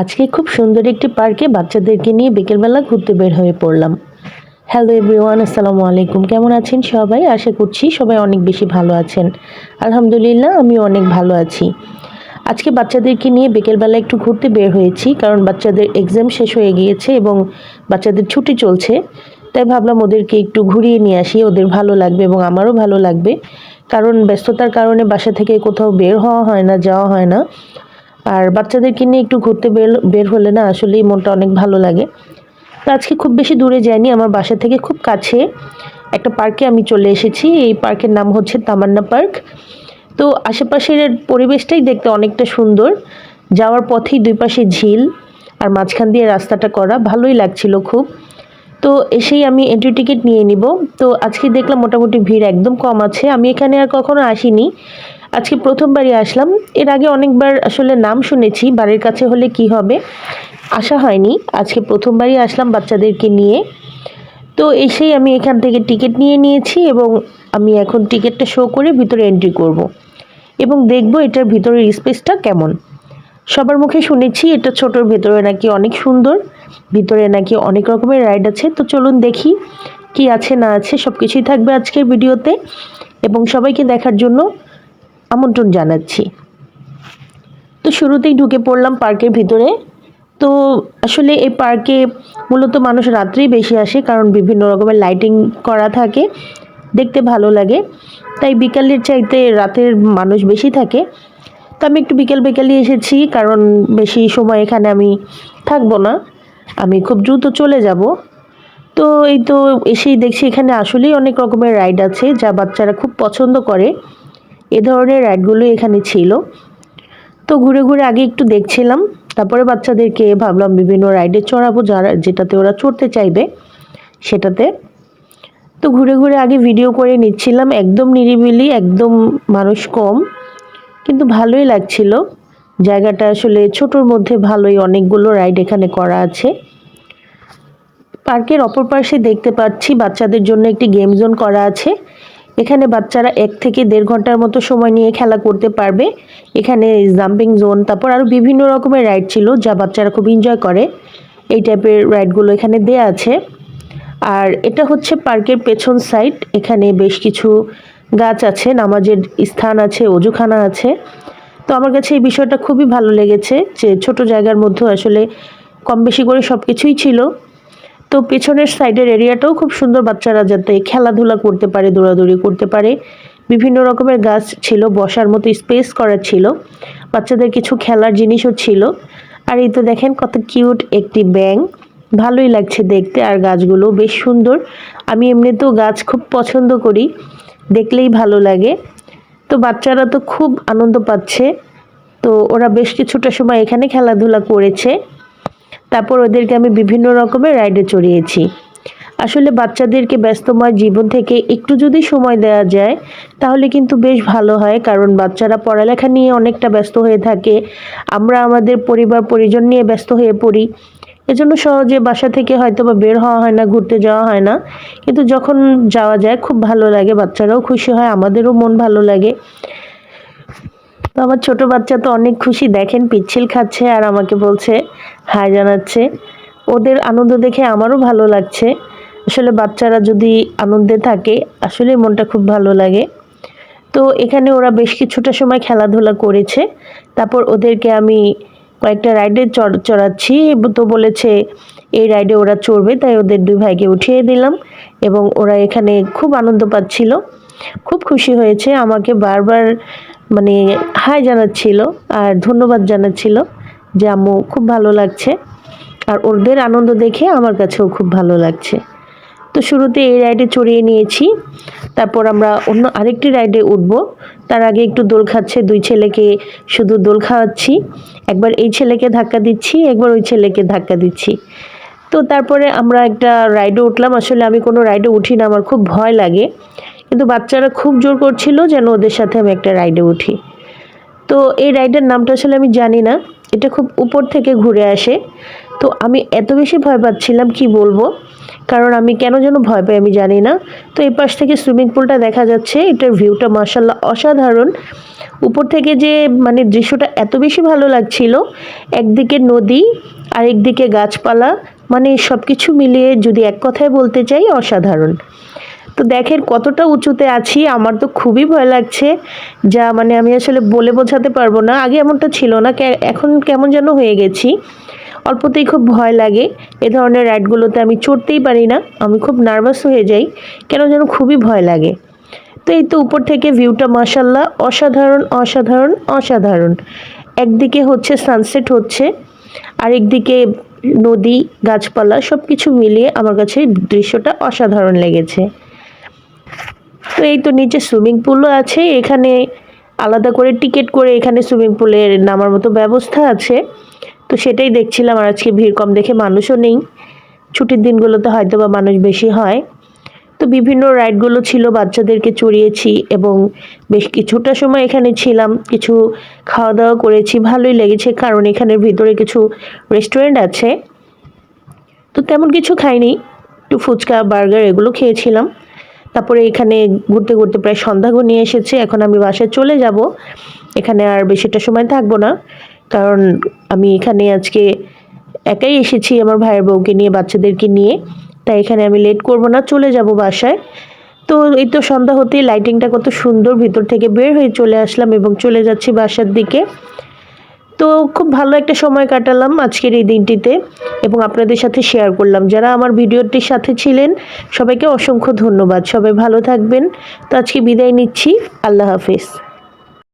আজকে খুব সুন্দর একটি পার্কে বাচ্চাদেরকে নিয়ে বিকেলবেলা ঘুরতে বের হয়ে পড়লাম। হ্যালো এভরিওয়ান আসসালামু আলাইকুম। কেমন আছেন সবাই? আশা করছি সবাই অনেক বেশি ভালো আছেন। আলহামদুলিল্লাহ আমি অনেক ভালো আছি। আজকে বাচ্চাদেরকে নিয়ে বিকেলবেলা একটু ঘুরতে বের হয়েছি, কারণ বাচ্চাদের এক্সাম শেষ হয়ে গিয়েছে এবং বাচ্চাদের ছুটি চলছে। তাই ভাবলাম ওদেরকে একটু ঘুরিয়ে নিয়ে আসি, ওদের ভালো লাগবে এবং আমারও ভালো লাগবে। কারণ ব্যস্ততার কারণে বাসা থেকে কোথাও বের হওয়া হয় না, যাওয়া হয় না। আর বাচ্চাদেরকে নিয়ে একটু ঘুরতে বের বের হলে না আসলেই মনটা অনেক ভালো লাগে। তো আজকে খুব বেশি দূরে যাইনি, আমার বাসা থেকে খুব কাছে একটা পার্কে আমি চলে এসেছি। এই পার্কের নাম হচ্ছে তামান্না পার্ক। তো আশেপাশের পরিবেশটাই দেখতে অনেকটা সুন্দর। যাওয়ার পথেই দুই পাশে ঝিল আর মাঝখান দিয়ে রাস্তাটা করা ভালোই লাগছিল খুব। তো এসেই আমি এন্ট্রি টিকিট নিয়ে নিব। তো আজকে দেখলাম মোটামুটি ভিড় একদম কম আছে। আমি এখানে আর কখনো আসিনি। আজকে প্রথমবারই আসলাম। এর আগে অনেকবার আসলে নাম শুনেছি, বাড়ির কাছে হলে কি হবে? আসা হয়নি। আজকে প্রথমবারই আসলাম বাচ্চাদেরকে নিয়ে। তো এসেই আমি এখান থেকে টিকিট নিয়ে নিয়েছি এবং আমি এখন টিকিটটা শো করে ভিতরে এন্ট্রি করব। এবং দেখব এটার ভিতরের স্পেসটা কেমন। সবার মুখে শুনেছি, এটা ছোটোর ভেতরে নাকি অনেক সুন্দর, ভিতরে নাকি অনেক রকমের রাইড আছে। তো চলুন দেখি কি আছে, না আছে সব কিছুই থাকবে আজকের ভিডিওতে। এবং সবাইকে দেখার জন্য আমন্ত্রণ জানাচ্ছি। তো শুরুতেই ঢুকে পড়লাম পার্কের ভিতরে। তো আসলে এই পার্কে মূলত মানুষ রাত্রেই বেশি আসে কারণ বিভিন্ন রকমের লাইটিং করা থাকে, দেখতে ভালো লাগে। তাই বিকালের চাইতে রাতের মানুষ বেশি থাকে। তো আমি একটু বিকেল বিকেলই এসেছি কারণ বেশি সময় এখানে আমি থাকব না। আমি খুব দ্রুত চলে যাব। তো এই তো এসেই দেখছি এখানে আসলেই অনেক রকমের রাইড আছে যা বাচ্চারা খুব পছন্দ করে। এ ধরনের রাইডগুলো এখানে ছিল। তো ঘুরে ঘুরে আগে একটু দেখছিলাম, তারপরে বাচ্চাদেরকে ভাবলাম বিভিন্ন রাইডে চড়াবো যারা, যেটাতে ওরা চড়তে চাইবে সেটাতে। তো ঘুরে ঘুরে আগে ভিডিও করে নিচ্ছিলাম, একদম নিরিবিলি, একদম মানুষ কম, কিন্তু ভালোই লাগছিল। জায়গাটা আসলে ছোটোর মধ্যে ভালোই অনেকগুলো রাইড এখানে করা আছে। পার্কের অপর পাশে দেখতে পাচ্ছি বাচ্চাদের জন্য একটি গেম জোন করা আছে। এখানে বাচ্চারা এক থেকে দেড় ঘণ্টার মতো সময় নিয়ে খেলা করতে পারবে। এখানে জাম্পিং জোন তারপর আরও বিভিন্ন রকমের রাইড ছিল যা বাচ্চারা খুব এনজয় করে। এই টাইপের রাইডগুলো এখানে দেয়া আছে। আর এটা হচ্ছে পার্কের পেছন সাইড এখানে বেশ কিছু গাছ আছে, নামাজের স্থান আছে, অজুখানা আছে। তো আমার কাছে এই বিষয়টা খুবই ভালো লেগেছে যে ছোট জায়গার মধ্যে আসলে কম বেশি করে সব কিছুই ছিল। তো পেছনের সাইডের এরিয়াটাও খুব সুন্দর বাচ্চারা যাতে খেলাধুলা করতে পারে, দৌড়াদৌড়ি করতে পারে। বিভিন্ন রকমের গাছ ছিল, বসার মতো স্পেস করা ছিল। বাচ্চাদের কিছু খেলার জিনিসও ছিল। আর এই তো দেখেন কত কিউট একটি ব্যাং। ভালোই লাগছে দেখতে আর গাছগুলো বেশ সুন্দর। আমি এমনিতেও গাছ খুব পছন্দ করি, দেখলেই ভালো লাগে। তো বাচ্চারা তো খুব আনন্দ পাচ্ছে। তো ওরা বেশ কিছুটা সময় এখানে খেলাধুলা করেছে। তারপর ওদেরকে আমি বিভিন্ন রকমের রাইডে চড়িয়েছি। আসলে বাচ্চাদেরকে ব্যস্তময় জীবন থেকে একটু যদি সময় দেওয়া যায়, তাহলে কিন্তু বেশ ভালো হয়, কারণ বাচ্চারা পড়ালেখা নিয়ে অনেকটা ব্যস্ত হয়ে থাকে। আমরা আমাদের পরিবার, পরিজন নিয়ে ব্যস্ত হয়ে পড়ি। এজন্য সহজে বাসা থেকে হয়তো বা বের হওয়া হয় না, ঘুরতে যাওয়া হয় না। কিন্তু যখন যাওয়া যায়, খুব ভালো লাগে, বাচ্চারাও খুশি হয়, আমাদেরও মন ভালো লাগে। তো আমার ছোট বাচ্চা তো অনেক খুশি। দেখেন, পিচ্ছিল খাচ্ছে আর আমাকে বলছে, হাই জানাচ্ছে। ওদের আনন্দ দেখে আমারও ভালো লাগছে। আসলে বাচ্চারা যদি আনন্দে থাকে, আসলে মনটা খুব ভালো লাগে। তো এখানে ওরা বেশ কিছুটা সময় খেলাধুলা করেছে। তারপর ওদেরকে আমি কয়েকটা রাইডে চড়াচ্ছি। তো বলেছে, এই রাইডে ওরা চড়বে। তাই ওদের দুই ভাইকে উঠিয়ে দিলাম এবং ওরা এখানে খুব আনন্দ পাচ্ছিল। খুব খুশি হয়েছে। আমাকে বারবার মানে হাই জানাচ্ছিল আর ধন্যবাদ জানাচ্ছিল যে আম্মু খুব ভালো লাগছে আর ওদের আনন্দ দেখে আমার কাছেও খুব ভালো লাগছে। তো শুরুতে এই রাইডে চড়িয়ে নিয়েছি, তারপর আমরা অন্য আরেকটি রাইডে উঠবো। তার আগে একটু দোল খাচ্ছে, দুই ছেলেকে শুধু দোল খাওয়াচ্ছি। একবার এই ছেলেকে ধাক্কা দিচ্ছি, একবার ওই ছেলেকে ধাক্কা দিচ্ছি। তো তারপরে আমরা একটা রাইডে উঠলাম। আসলে আমি কোনো রাইডে উঠি না, আমার খুব ভয় লাগে। কিন্তু বাচ্চারা খুব জোর করছিল যেন ওদের সাথে আমি একটা রাইডে উঠি। তো এই রাইডের নামটা আসলে আমি জানি না। এটা খুব উপর থেকে ঘুরে আসে। তো আমি এত বেশি ভয় পাচ্ছিলাম, কি বলব? কারণ আমি কেন যেন ভয় পাই আমি জানি না। তো এই পাশ থেকে সুইমিং পুলটা দেখা যাচ্ছে। এটার ভিউটা মার্শাল্লাহ অসাধারণ। উপর থেকে যে মানে দৃশ্যটা এত বেশি ভালো লাগছিল, একদিকে নদী আর একদিকে গাছপালা মানে সব কিছু মিলিয়ে যদি এক কথায় বলতে চাই, অসাধারণ। তো দেখেন কতটা উঁচুতে আছি, আমার তো খুবই ভয় লাগছে। যা মানে আমি আসলে বলে বোঝাতে পারব না, আগে এমনটা ছিল না এখন কেমন যেন হয়ে গেছি। অল্পতেই খুব ভয় লাগে, এ ধরনের রাইডগুলোতে আমি চড়তেই পারি না, আমি খুব নার্ভাস হয়ে যাই, কেন যেন খুবই ভয় লাগে। তো এই তো উপর থেকে ভিউটা মাসাল্লাহ অসাধারণ অসাধারণ অসাধারণ। একদিকে হচ্ছে সানসেট হচ্ছে আরেকদিকে নদী, গাছপালা সব কিছু মিলিয়ে আমার কাছে দৃশ্যটা অসাধারণ লেগেছে। তো এই তো নিচে সুইমিং পুলও আছে, এখানে আলাদা করে টিকিট করে এখানে সুইমিং পুলের নামার মতো ব্যবস্থা আছে। তো সেটাই দেখছিলাম আর আজকে ভিড় কম দেখে মানুষও নেই। ছুটির দিনগুলোতে হয়তো বা মানুষ বেশি হয়। তো বিভিন্ন রাইডগুলো ছিল, বাচ্চাদেরকে চড়িয়েছি এবং বেশ কিছুটা সময় এখানে ছিলাম, কিছু খাওয়া দাওয়া করেছি, ভালোই লেগেছে কারণ এখানের ভিতরে কিছু রেস্টুরেন্ট আছে। তো তেমন কিছু খাইনি, একটু ফুচকা, বার্গার এগুলো খেয়েছিলাম। তারপরে এখানে ঘুরতে ঘুরতে প্রায় সন্ধ্যা নিয়ে এসেছে। এখন আমি বাসায় চলে যাব। এখানে আর বেশিটা সময় থাকব না। কারণ আমি এখানে আজকে একাই এসেছি আমার ভাইয়ের বউকে নিয়ে, বাচ্চাদেরকে নিয়ে। তাই এখানে আমি লেট করব না, চলে যাব বাসায়। তো এই তো সন্ধ্যা হতেই লাইটিংটা কত সুন্দর ভিতর থেকে বের হয়ে চলে আসলাম এবং চলে যাচ্ছি বাসার দিকে। তো খুব ভালো একটা সময় কাটালাম আজকের এই দিনটিতে এবং আপনাদের সাথে শেয়ার করলাম। যারা আমার ভিডিওটির সাথে ছিলেন, সবাইকে অসংখ্য ধন্যবাদ। সবাই ভালো থাকবেন। তো আজকে বিদায় নিচ্ছি। আল্লাহ হাফিজ।